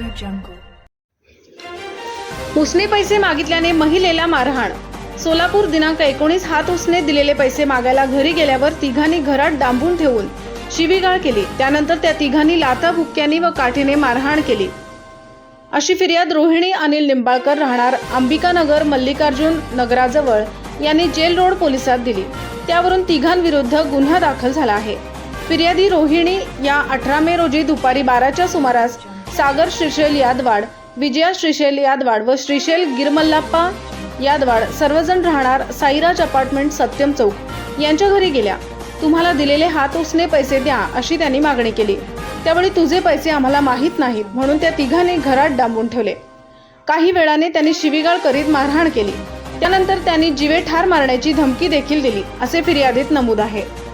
jungle. उसने पैसे मागितल्याने महिलेला मारहाण. सोलापूर दिनांक एकोणीस हात उसने दिलेले पैसे मागायला घरी गेल्यावर तिघांनी घरात डांबून ठेवून शिवीगाळ केली. त्यानंतर त्या तिघांनी लाथा भुक्क्यांनी व काठीने मारहाण केली. अशी फिर्याद रोहिणी अनिल निंबाळकर राहणार अंबिकानगर मल्लिकार्जुन नगराजवळ यांनी जेल रोड पोलिसात दिली. त्यावरून तिघांविरुद्ध गुन्हा दाखल झाला आहे. फिर्यादी रोहिणी या अठरा मे रोजी दुपारी बाराच्या सुमारास सागर श्रीशैल यादवाड विजया श्रीशैल यादवाड व श्रीशैल गिरमल्लाप्पा यादवाड सर्वजण राहणार साईराज अपार्टमेंट सत्यम चौक. यांच्या घरी गेल्या. तुम्हाला दिलेले हात उसने पैसे द्या अशी त्यांनी मागणी केली. त्यावेळी तुझे पैसे आम्हाला माहीत नाहीत म्हणून त्या तिघांनी घरात डांबून ठेवले. काही वेळाने त्यांनी शिवीगाळ करीत मारहाण केली. त्यानंतर त्यांनी जिवे ठार मारण्याची धमकी देखील दिली असे फिर्यादीत नमूद आहे.